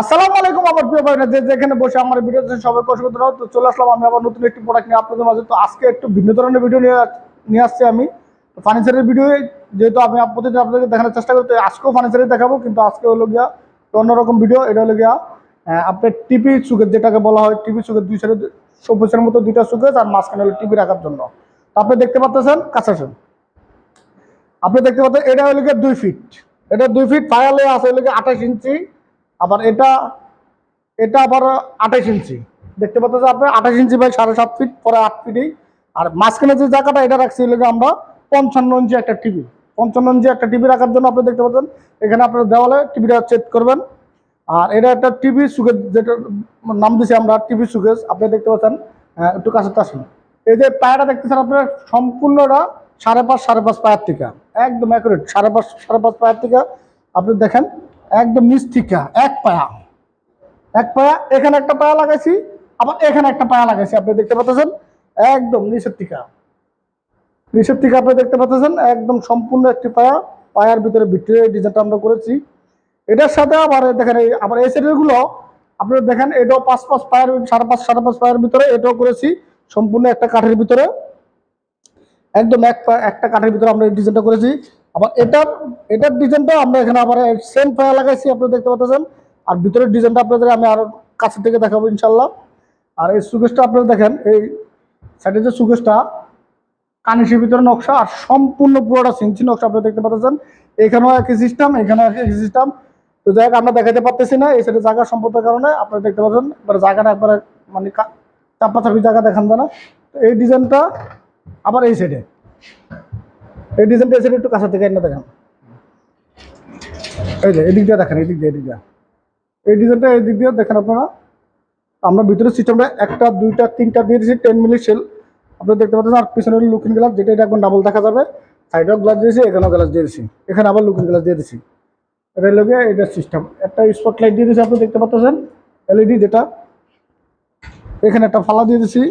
আসসালামু আলাইকুম আমার প্রিয় ভাইরা, যে যেখানে বসে আমার ভিডিও সবাই কষ্ট করতে তো চলে আসলাম আমি আবার নতুন একটি প্রোডাক্ট নিয়ে আপনাদের মাঝে। তো আজকে একটু ভিন্ন ধরনের ভিডিও নিয়ে নিয়ে আসছি আমি। ফার্নিচারের ভিডিও যেহেতু আমি প্রতিদিন আপনাদের দেখানোর চেষ্টা করি, তো আজকেও ফার্নিচারে দেখাবো, কিন্তু আজকে হলো গিয়া অন্যরকম ভিডিও এটা হলো গিয়া আপনার টিপি সুকের যেটাকে বলা হয় টিপি সুকের দুই সাইডে সবুজের মতো দুইটা সুকেজ আর মাঝখানে হলো টিপি রাখার জন্য। তো আপনি দেখতে পাচ্ছেন কাছাছেন আপনি দেখতে পাচ্ছেন, এটা হলো গিয়ে দুই ফিট এটা দুই ফিট ফায়ালে আছে হলো গিয়ে আঠাশ ইঞ্চি। আবার এটা এটা আবার আঠাশ ইঞ্চি। দেখতে পাচ্ছেন আপনি আঠাশ ইঞ্চি বাই সাড়ে সাত ফিট, পরে আট ফিটেই। আর মাঝখানে যে জায়গাটা, এটা রাখছি গিয়ে আমরা পঞ্চান্ন ইঞ্চি একটা টিভি পঞ্চান্ন ইঞ্চি একটা টিভি রাখার জন্য আপনি দেখতে পাচ্ছেন, এখানে আপনার দেওয়ালে টিভিটা চেক করবেন। আর এটা একটা টিভি সুকেজ যেটা, নাম দিছি আমরা টিভি সুকেজ আপনি দেখতে পাচ্ছেন একটু কাছে আসুন। এই যে পায়াটা দেখতেছেন আপনার, সম্পূর্ণটা সাড়ে পাঁচ সাড়ে পাঁচ পায়ের টিকা একদম অ্যাকুরেট সাড়ে পাঁচ সাড়ে পাঁচ পায়ের থেকে। আপনি দেখেন একদম নিচ এক পায়া। এক পায়া, এখানে একটা পায়া লাগাইছি, আবার এখানে একটা পায়া লাগাইছি, আপনি দেখতে পাচ্ছেন? একদম নিচের টিকা থেকে আপনি দেখতে পাচ্ছেন, একদম সম্পূর্ণ একটি পায়া, পায়ার ভিতরে ভিতরে ডিজাইনটা আমরা করেছি। এটার সাথে আবার দেখেন এই, আবার এই সাইডেরগুলো আপনারা দেখেন, এটাও পাঁচ পাঁচ পায়ের, সাড়ে পাঁচ সাড়ে পাঁচ পায়ের ভিতরে এটাও করেছি, সম্পূর্ণ একটা কাঠের ভিতরে। একদম এক একটা কাঠের ভিতরে আমরা এই ডিজাইনটা করেছি। আবার এটার এটার ডিজাইনটা আমরা এখানে আবার সেম পায়া লাগাইছি আপনারা দেখতে পাচ্ছেন। আর ভিতরের ডিজাইনটা আপনাদের আমি আরও কাছে থেকে দেখাবো ইনশাল্লাহ আর এই সুকেশটা আপনারা দেখেন, এই সাইডে যে সুকেশটা কানিসের ভিতরে নকশা আর সম্পূর্ণ পুরোটা সিনচি নকশা আপনি দেখতে পাচ্ছেন। এখানেও একই সিস্টেম এখানেও একই সিস্টেম তো যাই হোক, আমরা দেখাতে পারতেছি না, এই সাইডে জায়গা সম্পদের কারণে আপনারা দেখতে পাচ্ছেন, এবার জায়গাটা একবারে মানে কা- চাপা চাপি জায়গা দেখান না। এই ডিজাইনটা আবার এই সাইডে এই ডিজাইনটা সাইডে একটু কাছে থেকে এনে দেখেন। এই যে, এদিক দিয়ে দেখেন, এদিক দিয়ে এদিক দিয়ে। এই ডিজাইনটা এই দিয়ে দেখেন আপনারা। আমরা ভিতরে সিস্টেমটা একটা, দুইটা, তিনটা দিয়ে দিয়েছি টেন মিনিট সেল আপনি দেখতে পাচ্ছেন, আর পিছনে লুকিং গ্লাস যেটা এটা এখন ডাবল দেখা যাবে। সাইডেও গ্লাস দিয়েছি, এখানেও গ্লাস দিয়ে দিয়েছি। এখানে আবার লুকিং গ্লাস দিয়ে দিয়েছি। এটা লগে এটা সিস্টেম একটা স্পট লাইট দিয়ে দিয়েছি, আপনি দেখতে পাচ্ছেন। এলইডি যেটা। এখানে একটা ফালা দিয়ে দিয়েছি।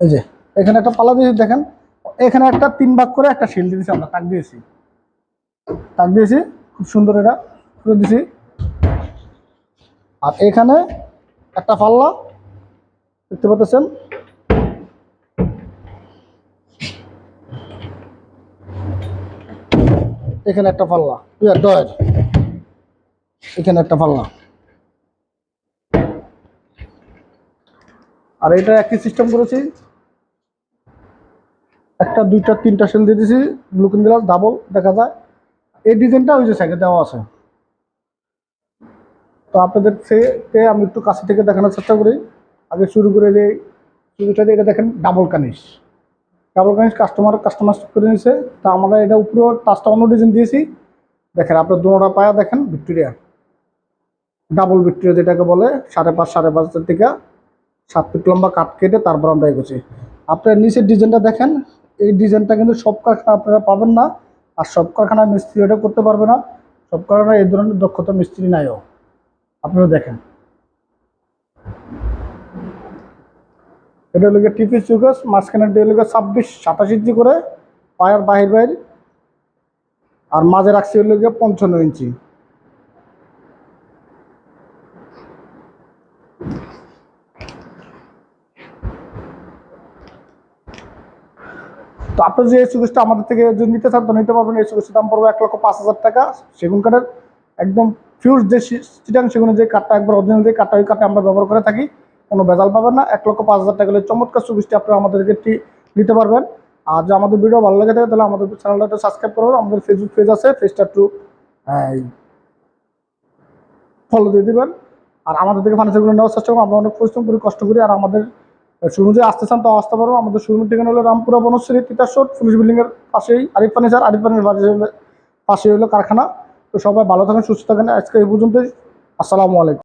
এই যে, এখানে একটা পালা দিয়েছি, দেখেন। এখানে একটা তিন ভাগ করে একটা শিল দিয়েছি আমরা, তাক দিয়েছি। তাক দিয়েছি, খুব সুন্দর এটা করে দিয়েছি। আর এখানে একটা পাল্লা, দেখতে পাচ্ছেন? এখানে একটা পাল্লা ডয়ের এখানে একটা পাল্লা। আর এটা একই সিস্টেম করেছি একটা, দুইটা, তিনটা সেল দিয়ে দিয়েছি লুকিং গ্লাস ডাবল দেখা যায়। এই ডিজাইনটা ওই যে সাইডে দেওয়া আছে। তো আপনাদের থেকে আমি একটু কাছে থেকে দেখানোর চেষ্টা করি। আগে শুরু করে যে শুরুটা এটা দেখেন ডাবল কানিস ডাবল কানিস কাস্টমার কাস্টমার করে নিয়েছে তা আমরা এটা উপরে পাঁচটা অন্য ডিজাইন দিয়েছি। দেখেন, আপনার দুটা পায়া দেখেন ভিক্টোরিয়া ডাবল ভিক্টোরিয়া যেটাকে বলে, সাড়ে পাঁচ, সাড়ে পাঁচটার থেকে সাত ফিট লম্বা কাঠ কেটে তারপর আমরা এগোছি আপনার নিচের ডিজাইনটা দেখেন এই ডিজাইনটা কিন্তু সব কারখানা আপনারা পাবেন না, আর সব কারখানায় মিস্ত্রি এটা করতে পারবে না, সব কারখানায় এই ধরনের দক্ষতা মিস্ত্রি নাইও আপনারা দেখেন। এটা হলো টিপি চুকাস মাঝখানে হলো ছাব্বিশ, সাতাশ ইঞ্চি করে, পায়ের বাহির বাইর আর মাঝে রাখছি হলো পঞ্চান্ন ইঞ্চি। তো আপনি যে এই সুকেশটা আমাদের থেকে যদি নিতে চান, তো নিতে পারবেন। এই সুকেশের দাম পড়বে এক লক্ষ পাঁচ হাজার টাকা। সেগুন কাঠের একদম ফিউজ যে সিটাং সেগুনের যে কাঠটা, একবার অরিজিনাল যে কাঠটা, ওই কাঠটা আমরা ব্যবহার করে থাকি। কোনো ভেজাল পাবেন না। এক লক্ষ পাঁচ হাজার টাকা হলে চমৎকার সুকেশটি আপনারা আমাদেরকে টি- নিতে পারবেন। আর যদি আমাদের ভিডিও ভালো লাগে থাকে, তাহলে আমাদের চ্যানেলটা একটু সাবস্ক্রাইব করবেন। আমাদের ফেসবুক পেজ আছে পেজটা একটু ফলো দিয়ে দেবেন। আর আমাদের থেকে ফার্নিচারগুলো নেওয়ার চেষ্টা করুন। আমরা অনেক পরিশ্রম করি, কষ্ট করি, আর আমাদের শোরুম যে আসতে চান তো আসতে পারো আমাদের শোরুমের ঠিকানা হলো রামপুরা, বনশ্রী, তিতাসর, পুলিশ বিল্ডিংয়ের পাশেই, আরিফ ফার্নিচার আরিফ ফার্নিচার পাশে হলো কারখানা। তো সবাই ভালো থাকেন, সুস্থ থাকেন। আজকে এই পর্যন্তই। আসসালামু আলাইকুম।